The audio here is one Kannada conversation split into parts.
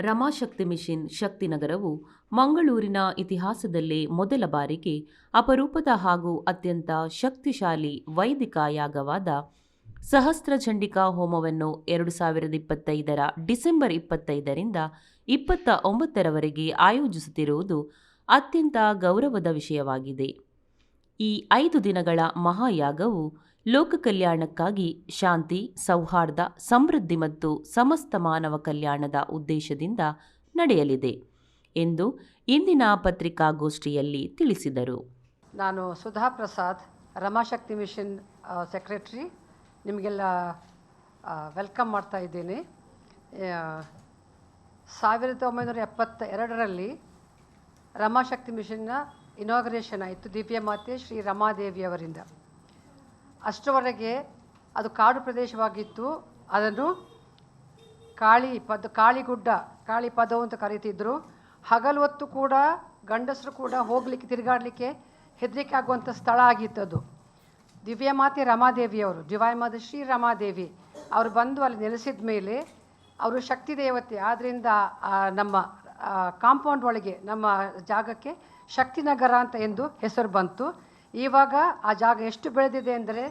ರಮಾಶಕ್ತಿ ಮಿಷನ್ ಶಕ್ತಿನಗರವು ಮಂಗಳೂರಿನ ಇತಿಹಾಸದಲ್ಲೇ ಮೊದಲ ಬಾರಿಗೆ ಅಪರೂಪದ ಹಾಗೂ ಅತ್ಯಂತ ಶಕ್ತಿಶಾಲಿ ವೈದಿಕ ಯಾಗವಾದ ಸಹಸ್ರ ಚಂಡಿಕಾ ಹೋಮವನ್ನು ಎರಡು ಸಾವಿರದ ಇಪ್ಪತ್ತೈದರ ಡಿಸೆಂಬರ್ ಇಪ್ಪತ್ತೈದರಿಂದ ಇಪ್ಪತ್ತ ಒಂಬತ್ತರವರೆಗೆ ಆಯೋಜಿಸುತ್ತಿರುವುದು ಅತ್ಯಂತ ಗೌರವದ ವಿಷಯವಾಗಿದೆ. ಈ ಐದು ದಿನಗಳ ಮಹಾಯಾಗವು ಲೋಕ ಕಲ್ಯಾಣಕ್ಕಾಗಿ ಶಾಂತಿ, ಸೌಹಾರ್ದ, ಸಮೃದ್ಧಿ ಮತ್ತು ಸಮಸ್ತ ಮಾನವ ಕಲ್ಯಾಣದ ಉದ್ದೇಶದಿಂದ ನಡೆಯಲಿದೆ ಎಂದು ಇಂದಿನ ಪತ್ರಿಕಾಗೋಷ್ಠಿಯಲ್ಲಿ ತಿಳಿಸಿದರು. ನಾನು ಸುಧಾ ಪ್ರಸಾದ್ ರಮಾಶಕ್ತಿ ಮಿಷನ್ ಸೆಕ್ರೆಟ್ರಿ. ನಿಮಗೆಲ್ಲ ವೆಲ್ಕಮ್ ಮಾಡ್ತಾ ಇದ್ದೀನಿ. ಸಾವಿರದ ಒಂಬೈನೂರ ಎಪ್ಪತ್ತ ಎರಡರಲ್ಲಿ ರಮಾಶಕ್ತಿ ಮಿಷನ್ನ ಇನಾಗ್ರೇಷನ್ ಆಯಿತು ದಿವ್ಯ ಮಾತೆ ಶ್ರೀ ರಮಾದೇವಿಯವರಿಂದ ಅಷ್ಟರವರೆಗೆ ಅದು ಕಾಡು ಪ್ರದೇಶವಾಗಿತ್ತು. ಅದನ್ನು ಕಾಳಿ ಪದ, ಕಾಳಿಗುಡ್ಡ ಕಾಳಿ ಪದವು ಅಂತ ಕರೀತಿದ್ರು ಹಗಲು ಹೊತ್ತು ಕೂಡ, ಗಂಡಸರು ಕೂಡ ಹೋಗಲಿಕ್ಕೆ, ತಿರುಗಾಡಲಿಕ್ಕೆ ಹೆದರಿಕೆ ಆಗುವಂಥ ಸ್ಥಳ ಆಗಿತ್ತು ಅದು. ದಿವ್ಯಮಾತೆ ರಮಾದೇವಿಯವರು ದಿವ್ಯಮಾದ ಶ್ರೀ ರಮಾದೇವಿ, ಅವರು ಬಂದು ಅಲ್ಲಿ ನೆಲೆಸಿದ ಮೇಲೆ ಅವರು ಶಕ್ತಿ ದೇವತೆ ಆದ್ದರಿಂದ ನಮ್ಮ ಕಾಂಪೌಂಡ್ ಒಳಗೆ, ನಮ್ಮ ಜಾಗಕ್ಕೆ ಶಕ್ತಿನಗರ ಅಂತ ಎಂದು ಹೆಸರು ಬಂತು. ಇವಾಗ ಆ ಜಾಗ ಎಷ್ಟು ಬೆಳೆದಿದೆ ಅಂದರೆ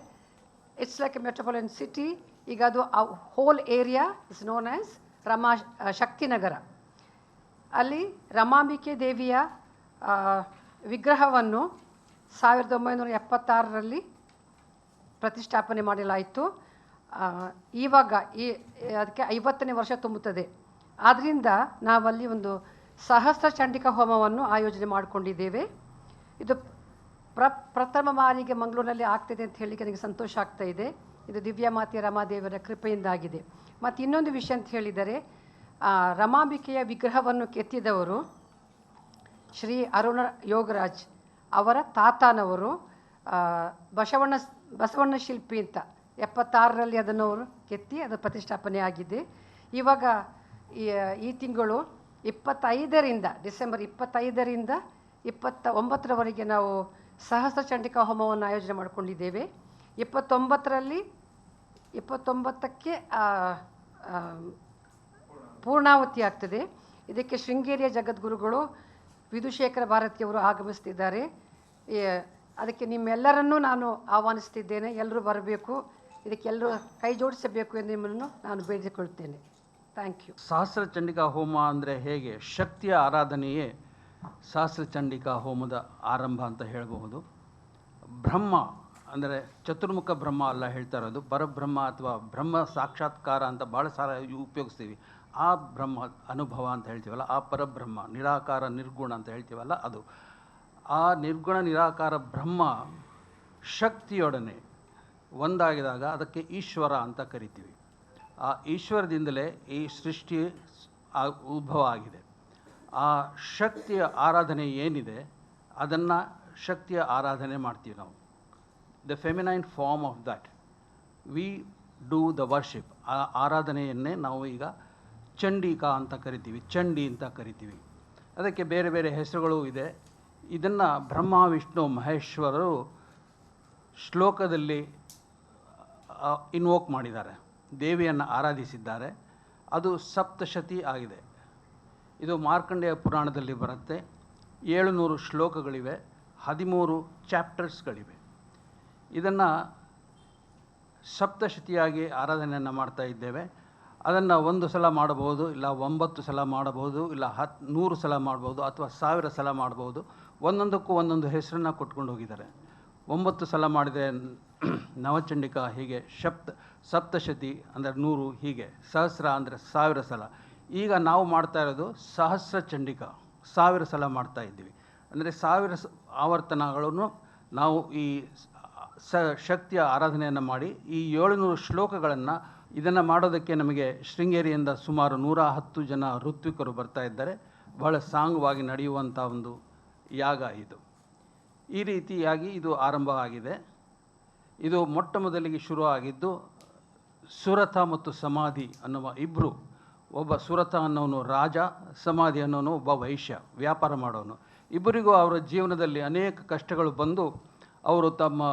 it's like a metropolitan city ಈಗ ಅದು ಆ whole area is known as Rama Shaktinagar ಅಲ್ಲಿ ರಮಾಂಬಿಕೆ ದೇವಿಯ ವಿಗ್ರಹವನ್ನು ಸಾವಿರದ ಒಂಬೈನೂರ ಎಪ್ಪತ್ತಾರರಲ್ಲಿ ಪ್ರತಿಷ್ಠಾಪನೆ ಮಾಡಲಾಯಿತು. ಇವಾಗ ಈ, ಅದಕ್ಕೆ ಐವತ್ತನೇ ವರ್ಷ ತುಂಬುತ್ತದೆ. ಆದ್ದರಿಂದ ನಾವಲ್ಲಿ ಒಂದು ಸಹಸ್ರ ಚಂಡಿಕಾ ಹೋಮವನ್ನು ಆಯೋಜನೆ ಮಾಡಿಕೊಂಡಿದ್ದೇವೆ. ಇದು ಪ್ರ ಪ್ರಥಮ ಬಾರಿಗೆ ಮಂಗಳೂರಿನಲ್ಲಿ ಆಗ್ತಿದೆ ಅಂತ ಹೇಳಲಿಕ್ಕೆ ನನಗೆ ಸಂತೋಷ ಆಗ್ತಾ ಇದೆ. ಇದು ದಿವ್ಯ ರಮಾದೇವರ ಕೃಪೆಯಿಂದಾಗಿದೆ. ಮತ್ತು ಇನ್ನೊಂದು ವಿಷಯ ಅಂತ ಹೇಳಿದರೆ ರಮಾಂಬಿಕೆಯ ವಿಗ್ರಹವನ್ನು ಕೆತ್ತಿದವರು ಶ್ರೀ ಅರುಣ ಯೋಗರಾಜ್ ಅವರ ತಾತನವರು. ಬಸವಣ್ಣ ಬಸವಣ್ಣ ಶಿಲ್ಪಿ ಅಂತ ಎಪ್ಪತ್ತಾರರಲ್ಲಿ ಅದನ್ನು ಅವರು ಕೆತ್ತಿ ಅದು ಪ್ರತಿಷ್ಠಾಪನೆ ಆಗಿದೆ. ಇವಾಗ ಈ ತಿಂಗಳು ಇಪ್ಪತ್ತೈದರಿಂದ, ಡಿಸೆಂಬರ್ ಇಪ್ಪತ್ತೈದರಿಂದ ಇಪ್ಪತ್ತ ಒಂಬತ್ತರವರೆಗೆ ನಾವು ಸಹಸ್ರ ಚಂಡಿಕಾ ಹೋಮವನ್ನು ಆಯೋಜನೆ ಮಾಡಿಕೊಂಡಿದ್ದೇವೆ. ಇಪ್ಪತ್ತೊಂಬತ್ತರಲ್ಲಿ ಇಪ್ಪತ್ತೊಂಬತ್ತಕ್ಕೆ ಪೂರ್ಣಾವತಿ ಆಗ್ತದೆ. ಇದಕ್ಕೆ ಶೃಂಗೇರಿಯ ಜಗದ್ಗುರುಗಳು ವಿಧುಶೇಖರ ಭಾರತಿಯವರು ಆಗಮಿಸ್ತಿದ್ದಾರೆ. ಅದಕ್ಕೆ ನಿಮ್ಮೆಲ್ಲರನ್ನೂ ನಾನು ಆಹ್ವಾನಿಸ್ತಿದ್ದೇನೆ. ಎಲ್ಲರೂ ಬರಬೇಕು. ಇದಕ್ಕೆ ಎಲ್ಲರೂ ಕೈ ಜೋಡಿಸಬೇಕು ಎಂದು ನಿಮ್ಮನ್ನು ನಾನು ಬೇಡಿಕೊಳ್ಳುತ್ತೇನೆ. Thank you. ಸಹಸ್ರ ಚಂಡಿಕಾ ಹೋಮ ಅಂದರೆ ಹೇಗೆ? ಶಕ್ತಿಯ ಆರಾಧನೆಯೇ? ಸಹಸ್ರ ಚಂಡಿಕಾ ಹೋಮದ ಆರಂಭ ಅಂತ ಹೇಳಬಹುದು. ಬ್ರಹ್ಮ ಅಂದರೆ ಚತುರ್ಮುಖ ಬ್ರಹ್ಮ ಅಲ್ಲ ಹೇಳ್ತಾ ಇರೋದು. ಪರಬ್ರಹ್ಮ ಅಥವಾ ಬ್ರಹ್ಮ ಸಾಕ್ಷಾತ್ಕಾರ ಅಂತ ಭಾಳ ಸಾರ ಉಪಯೋಗಿಸ್ತೀವಿ. ಆ ಬ್ರಹ್ಮ ಅನುಭವ ಅಂತ ಹೇಳ್ತೀವಲ್ಲ, ಆ ಪರಬ್ರಹ್ಮ, ನಿರಾಕಾರ, ನಿರ್ಗುಣ ಅಂತ ಹೇಳ್ತೀವಲ್ಲ ಅದು. ಆ ನಿರ್ಗುಣ, ನಿರಾಕಾರ, ಬ್ರಹ್ಮ ಶಕ್ತಿಯೊಡನೆ ಒಂದಾಗಿದಾಗ ಅದಕ್ಕೆ ಈಶ್ವರ ಅಂತ ಕರಿತೀವಿ. ಆ ಈಶ್ವರದಿಂದಲೇ ಈ ಸೃಷ್ಟಿ ಉದ್ಭವ ಆಗಿದೆ. ಆ ಶಕ್ತಿಯ ಆರಾಧನೆ ಏನಿದೆ, ಅದನ್ನು ಶಕ್ತಿಯ ಆರಾಧನೆ ಮಾಡ್ತೀವಿ ನಾವು. The feminine form of that we do the worship ಆ ಆರಾಧನೆಯನ್ನೇ ನಾವು ಈಗ ಚಂಡಿಕಾ ಅಂತ ಕರಿತೀವಿ, ಚಂಡಿ ಅಂತ ಕರಿತೀವಿ. ಅದಕ್ಕೆ ಬೇರೆ ಬೇರೆ ಹೆಸರುಗಳು ಇದೆ. ಇದನ್ನು ಬ್ರಹ್ಮ, ವಿಷ್ಣು, ಮಹೇಶ್ವರರು ಶ್ಲೋಕದಲ್ಲಿ ಇನ್ವೋಕ್ ಮಾಡಿದ್ದಾರೆ. ದೇವಿಯನ್ನು ಆರಾಧಿಸಿದ್ದಾರೆ. ಅದು ಸಪ್ತಶತಿ ಆಗಿದೆ. ಇದು ಮಾರ್ಕಂಡೇಯ ಪುರಾಣದಲ್ಲಿ ಬರುತ್ತೆ. ಏಳುನೂರು ಶ್ಲೋಕಗಳಿವೆ, ಹದಿಮೂರು ಚಾಪ್ಟರ್ಸ್ಗಳಿವೆ. ಇದನ್ನು ಸಪ್ತಶತಿಯಾಗಿ ಆರಾಧನೆಯನ್ನು ಮಾಡ್ತಾ ಇದ್ದೇವೆ. ಅದನ್ನು ಒಂದು ಸಲ ಮಾಡಬಹುದು, ಇಲ್ಲ ಒಂಬತ್ತು ಸಲ ಮಾಡಬಹುದು, ಇಲ್ಲ ಹತ್ತು ನೂರು ಸಲ ಮಾಡ್ಬೋದು ಅಥವಾ ಸಾವಿರ ಸಲ ಮಾಡ್ಬೋದು ಒಂದೊಂದಕ್ಕೂ ಒಂದೊಂದು ಹೆಸರನ್ನು ಕೊಟ್ಕೊಂಡು ಹೋಗಿದ್ದಾರೆ. ಒಂಬತ್ತು ಸಲ ಮಾಡಿದರೆ ನವಚಂಡಿಕಾ ಹೀಗೆ ಶಪ್ತ ಸಪ್ತಶತಿ ಅಂದರೆ ನೂರು ಹೀಗೆ, ಸಹಸ್ರ ಅಂದರೆ ಸಾವಿರ ಸಲ. ಈಗ ನಾವು ಮಾಡ್ತಾ ಇರೋದು ಸಹಸ್ರ ಚಂಡಿಕಾ, ಸಾವಿರ ಸಲ ಮಾಡ್ತಾ ಇದ್ದೀವಿ. ಅಂದರೆ ಸಾವಿರ ಆವರ್ತನಗಳನ್ನು ನಾವು ಈ ಸ ಶಕ್ತಿಯ ಆರಾಧನೆಯನ್ನು ಮಾಡಿ ಈ ಏಳುನೂರು ಶ್ಲೋಕಗಳನ್ನು ಇದನ್ನು ಮಾಡೋದಕ್ಕೆ ನಮಗೆ ಶೃಂಗೇರಿಯಿಂದ ಸುಮಾರು ನೂರ ಹತ್ತು ಜನ ಋತ್ವಿಕರು ಬರ್ತಾ ಇದ್ದಾರೆ. ಬಹಳ ಸಾಂಗವಾಗಿ ನಡೆಯುವಂಥ ಒಂದು ಯಾಗ ಇದು. ಈ ರೀತಿಯಾಗಿ ಇದು ಆರಂಭ ಆಗಿದೆ. ಇದು ಮೊಟ್ಟ ಮೊದಲಿಗೆ ಶುರು ಆಗಿದ್ದು ಸುರಥ ಮತ್ತು ಸಮಾಧಿ ಅನ್ನುವ ಇಬ್ಬರು ಒಬ್ಬ ಸುರತ ಅನ್ನೋನು, ರಾಜ, ಸಮಾಧಿ ಅನ್ನೋನು, ಒಬ್ಬ ವೈಶ್ಯ, ವ್ಯಾಪಾರ ಮಾಡೋನು. ಇಬ್ಬರಿಗೂ ಅವರ ಜೀವನದಲ್ಲಿ ಅನೇಕ ಕಷ್ಟಗಳು ಬಂದು ಅವರು ತಮ್ಮ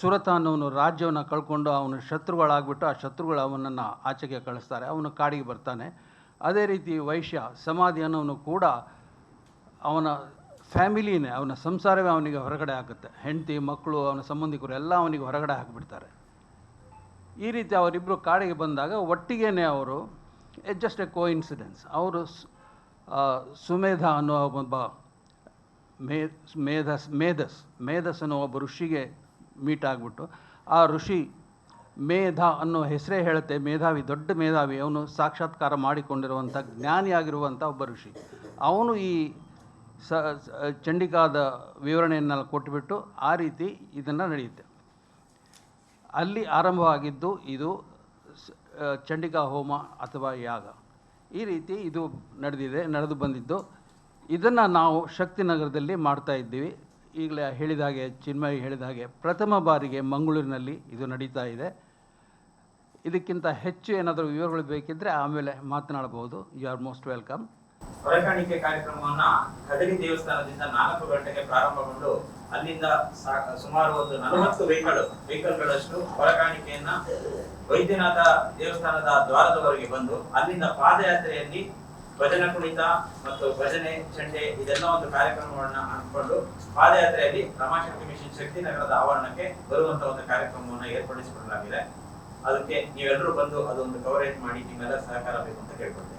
ಸುರತ ಅನ್ನೋನು ರಾಜ್ಯವನ್ನು ಕಳ್ಕೊಂಡು ಅವನು ಶತ್ರುಗಳಾಗ್ಬಿಟ್ಟು ಆ ಶತ್ರುಗಳು ಅವನನ್ನು ಆಚೆಗೆ ಕಳಿಸ್ತಾರೆ, ಅವನು ಕಾಡಿಗೆ ಬರ್ತಾನೆ. ಅದೇ ರೀತಿ ವೈಶ್ಯ, ಸಮಾಧಿ ಅನ್ನೋನು ಕೂಡ ಅವನ ಫ್ಯಾಮಿಲಿನೇ, ಅವನ ಸಂಸಾರವೇ ಅವನಿಗೆ ಹೊರಗಡೆ ಹಾಕುತ್ತೆ ಹೆಂಡತಿ, ಮಕ್ಕಳು, ಅವನ ಸಂಬಂಧಿಕರು ಎಲ್ಲ ಅವನಿಗೆ ಹೊರಗಡೆ ಹಾಕಿಬಿಡ್ತಾರೆ. ಈ ರೀತಿ ಅವರಿಬ್ಬರು ಕಾಡಿಗೆ ಬಂದಾಗ ಒಟ್ಟಿಗೇನೆ ಅವರು ಜಸ್ಟ್ ಎ ಕೋ ಇನ್ಸಿಡೆನ್ಸ್ ಅವರು ಸುಮೇಧ ಅನ್ನೋ ಒಬ್ಬ ಮೇ, ಮೇಧಸ್ ಮೇಧಸ್ ಮೇಧಸ್ ಅನ್ನೋ ಒಬ್ಬ ಋಷಿಗೆ ಮೀಟ್ ಆಗಿಬಿಟ್ಟು, ಆ ಋಷಿ ಮೇಧ ಅನ್ನೋ ಹೆಸರೇ ಹೇಳುತ್ತೆ. ಮೇಧಾವಿ, ದೊಡ್ಡ ಮೇಧಾವಿ. ಅವನು ಸಾಕ್ಷಾತ್ಕಾರ ಮಾಡಿಕೊಂಡಿರುವಂಥ ಜ್ಞಾನಿಯಾಗಿರುವಂಥ ಒಬ್ಬ ಋಷಿ. ಅವನು ಈ ಸ ಚಂಡಿಕಾದ ವಿವರಣೆಯನ್ನೆಲ್ಲ ಕೊಟ್ಟುಬಿಟ್ಟು ಆ ರೀತಿ ಇದನ್ನು ನಡೆಯುತ್ತೆ. ಅಲ್ಲಿ ಆರಂಭವಾಗಿದ್ದು ಇದು ಚಂಡಿಕಾ ಹೋಮ ಅಥವಾ ಯಾಗ. ಈ ರೀತಿ ಇದು ನಡೆದಿದೆ, ನಡೆದು ಬಂದಿದ್ದು. ಇದನ್ನು ನಾವು ಶಕ್ತಿನಗರದಲ್ಲಿ ಮಾಡ್ತಾ ಇದ್ದೀವಿ. ಈಗಲೇ ಹೇಳಿದ ಹಾಗೆ, ಚಿನ್ಮಯಿ ಹೇಳಿದ ಹಾಗೆ, ಪ್ರಥಮ ಬಾರಿಗೆ ಮಂಗಳೂರಿನಲ್ಲಿ ಇದು ನಡೀತಾ ಇದೆ. ಇದಕ್ಕಿಂತ ಹೆಚ್ಚು ಏನಾದರೂ ವಿವರಗಳು ಬೇಕಿದ್ದರೆ ಆಮೇಲೆ ಮಾತನಾಡಬಹುದು. ಯು ಆರ್ ಮೋಸ್ಟ್ ವೆಲ್ಕಮ್ ಹೊರಕಾಣಿಕೆ ಕಾರ್ಯಕ್ರಮವನ್ನು ಕದರಿ ದೇವಸ್ಥಾನದಿಂದ ನಾಲ್ಕು ಗಂಟೆಗೆ ಪ್ರಾರಂಭಗೊಂಡು ಅಲ್ಲಿಂದ ಸುಮಾರು ಒಂದು ನಲವತ್ತು ವೆಹಿಕಲ್ ವೆಹಿಕಲ್ಗಳಷ್ಟು ಹೊರಕಾಣಿಕೆಯನ್ನ ವೈದ್ಯನಾಥ ದೇವಸ್ಥಾನದ ದ್ವಾರದವರೆಗೆ ಬಂದು ಅಲ್ಲಿಂದ ಪಾದಯಾತ್ರೆಯಲ್ಲಿ ಭಜನ ಕುಣಿತ ಮತ್ತು ಭಜನೆ, ಚಂಡೆ ಇದೆಲ್ಲ ಒಂದು ಕಾರ್ಯಕ್ರಮವನ್ನ ಹಾಕಿಕೊಂಡು ಪಾದಯಾತ್ರೆಯಲ್ಲಿ ರಮಾಶಕ್ತಿ ಮಿಷನ್ ಶಕ್ತಿ ನಗರದ ಆವರಣಕ್ಕೆ ಬರುವಂತ ಒಂದು ಕಾರ್ಯಕ್ರಮವನ್ನು ಏರ್ಪಡಿಸಿಕೊಳ್ಳಲಾಗಿದೆ. ಅದಕ್ಕೆ ನೀವೆಲ್ಲರೂ ಬಂದು ಅದೊಂದು ಕವರೇಜ್ ಮಾಡಿ, ನಿಮ್ಮೆಲ್ಲ ಸಹಕಾರ ಬೇಕು ಅಂತ ಕೇಳ್ಕೊಳ್ತೇನೆ.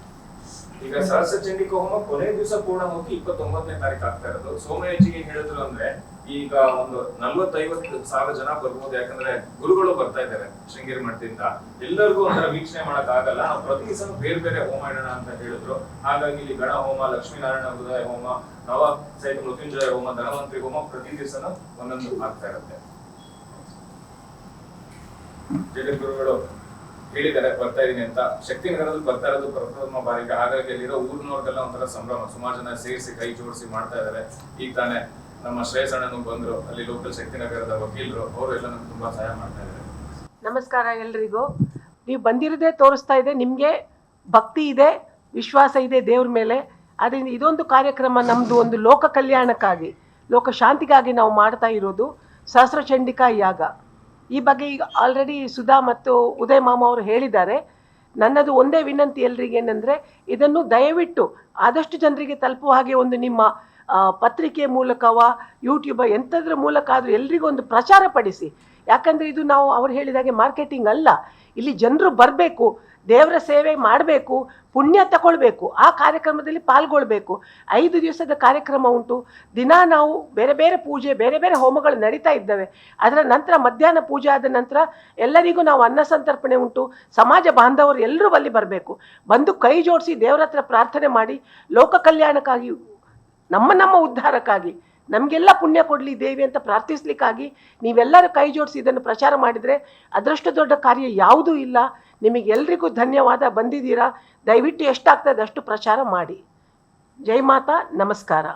ಈಗ ಸಹಸ್ರ ಚಂಡಿಕ ಹೋಮ ಕೊನೆ ದಿವಸ ಪೂರ್ಣವಾಗಿ ಇಪ್ಪತ್ತೊಂಬತ್ತನೇ ತಾರೀಕು ಆಗ್ತಾ ಇರೋದು. ಸೋಮಯಾಜಿಗೆ ಹೇಳಿದ್ರು ಅಂದ್ರೆ ಈಗ ಒಂದು ನಲ್ವತ್ತೈವತ್ತು ಸಾವಿರ ಜನ ಬರ್ಬೋದು. ಯಾಕಂದ್ರೆ ಗುರುಗಳು ಬರ್ತಾ ಇದ್ದಾರೆ ಶೃಂಗೇರಿ ಮಠದಿಂದ. ಎಲ್ಲರಿಗೂ ಒಂಥರ ವೀಕ್ಷಣೆ ಮಾಡಕ್ ಆಗಲ್ಲ. ನಾವು ಪ್ರತಿ ದಿವಸ ಬೇರೆ ಬೇರೆ ಹೋಮ ಇಡೋಣ ಅಂತ ಹೇಳಿದ್ರು. ಹಾಗಾಗಿ ಇಲ್ಲಿ ಗಣ ಹೋಮ, ಲಕ್ಷ್ಮೀನಾರಾಯಣ ಹೃದಯ ಹೋಮ, ನವ ಸಹಿತ ಮೃತ್ಯುಂಜಯ ಹೋಮ, ಧನವಂತ್ರಿ ಹೋಮ ಪ್ರತಿ ದಿವಸನೂ ಒಂದೊಂದು ಆಗ್ತಾ ಇರುತ್ತೆ. ಜಗದ್ಗುರುಗಳು ಹೇಳಿದ್ದಾರೆ ಬರ್ತಾ ಇದೀನಿ ಅಂತ. ಶಕ್ತಿ ನಗರದಲ್ಲಿ ಬರ್ತಾ ಇರೋದು ಪ್ರಪ್ರಥಮ ಬಾರಿಗೆ. ಹಾಗಾಗಿ ಅಲ್ಲಿರೋ ಊರಿನವ್ರಿಗೆಲ್ಲ ಒಂಥರ ಸಂಭ್ರಮ. ಸುಮಾರು ಜನ ಸೇರಿಸಿ ಕೈ ಜೋಡಿಸಿ ಮಾಡ್ತಾ ಇದ್ದಾರೆ. ಈಗ ತಾನೇ ನಮ್ಮ ಶ್ರೇಯಸ್ ಬಂದ್ರು. ಅಲ್ಲಿ ಲೋಕಲ್ ಶಕ್ತಿ ನಗರದ ವಕೀಲರು, ಅವರು ಎಲ್ಲ ನಮ್ಗೆ ತುಂಬಾ ಸಹಾಯ ಮಾಡ್ತಾ ಇದ್ದಾರೆ. ನಮಸ್ಕಾರ ಎಲ್ರಿಗೂ. ನೀವು ಬಂದಿರೋದೇ ತೋರಿಸ್ತಾ ಇದೆ. ನಿಮಗೆ ಭಕ್ತಿ ಇದೆ, ವಿಶ್ವಾಸ ಇದೆ ದೇವ್ರ ಮೇಲೆ. ಅದರಿಂದ ಇದೊಂದು ಕಾರ್ಯಕ್ರಮ ನಮ್ಮದು ಒಂದು ಲೋಕ ಕಲ್ಯಾಣಕ್ಕಾಗಿ, ಲೋಕ ಶಾಂತಿಗಾಗಿ ನಾವು ಮಾಡ್ತಾ ಇರೋದು. ಸಹಸ್ರ ಚಂಡಿಕಾ ಯಾಗ. ಈ ಬಗ್ಗೆ ಈಗ ಆಲ್ರೆಡಿ ಸುಧಾ ಮತ್ತು ಉದಯ್ ಮಾಮ ಅವರು ಹೇಳಿದ್ದಾರೆ. ನನ್ನದು ಒಂದೇ ವಿನಂತಿ ಎಲ್ರಿಗೆ ಏನಂದರೆ, ಇದನ್ನು ದಯವಿಟ್ಟು ಆದಷ್ಟು ಜನರಿಗೆ ತಲುಪುವ ಹಾಗೆ ಒಂದು ನಿಮ್ಮ ಪತ್ರಿಕೆ ಮೂಲಕವ ಯೂಟ್ಯೂಬ ಎಂಥದ್ರ ಮೂಲಕ ಆದರೂ ಎಲ್ರಿಗೂ ಒಂದು ಪ್ರಚಾರ ಪಡಿಸಿ. ಯಾಕಂದರೆ ಇದು ನಾವು ಅವ್ರು ಹೇಳಿದಾಗೆ ಮಾರ್ಕೆಟಿಂಗ್ ಅಲ್ಲ. ಇಲ್ಲಿ ಜನರು ಬರಬೇಕು, ದೇವರ ಸೇವೆ ಮಾಡಬೇಕು, ಪುಣ್ಯ ತಗೊಳ್ಬೇಕು ಆ ಕಾರ್ಯಕ್ರಮದಲ್ಲಿ ಪಾಲ್ಗೊಳ್ಬೇಕು. ಐದು ದಿವಸದ ಕಾರ್ಯಕ್ರಮ ಉಂಟು. ದಿನ ನಾವು ಬೇರೆ ಬೇರೆ ಪೂಜೆ, ಬೇರೆ ಬೇರೆ ಹೋಮಗಳು ನಡೀತಾ ಇದ್ದಾವೆ. ಅದರ ನಂತರ ಮಧ್ಯಾಹ್ನ ಪೂಜೆ ಆದ ನಂತರ ಎಲ್ಲರಿಗೂ ನಾವು ಅನ್ನ ಸಂತರ್ಪಣೆ ಉಂಟು. ಸಮಾಜ ಬಾಂಧವರು ಎಲ್ಲರೂ ಅಲ್ಲಿ ಬರಬೇಕು. ಬಂದು ಕೈ ಜೋಡಿಸಿ ದೇವರ ಹತ್ರ ಪ್ರಾರ್ಥನೆ ಮಾಡಿ, ಲೋಕ ಕಲ್ಯಾಣಕ್ಕಾಗಿ, ನಮ್ಮ ನಮ್ಮ ಉದ್ಧಾರಕ್ಕಾಗಿ. ನಮಗೆಲ್ಲ ಪುಣ್ಯ ಕೊಡಲಿ ದೇವಿ ಅಂತ ಪ್ರಾರ್ಥಿಸ್ಲಿಕ್ಕಾಗಿ ನೀವೆಲ್ಲರೂ ಕೈ ಜೋಡಿಸಿ ಇದನ್ನು ಪ್ರಚಾರ ಮಾಡಿದರೆ ಅದರಷ್ಟು ದೊಡ್ಡ ಕಾರ್ಯ ಯಾವುದೂ ಇಲ್ಲ. ನಿಮಗೆಲ್ರಿಗೂ ಧನ್ಯವಾದ ಬಂದಿದ್ದೀರಾ. ದಯವಿಟ್ಟು ಎಷ್ಟಾಗ್ತದೆ ಅಷ್ಟು ಪ್ರಚಾರ ಮಾಡಿ. ಜೈ ಮಾತಾ, ನಮಸ್ಕಾರ.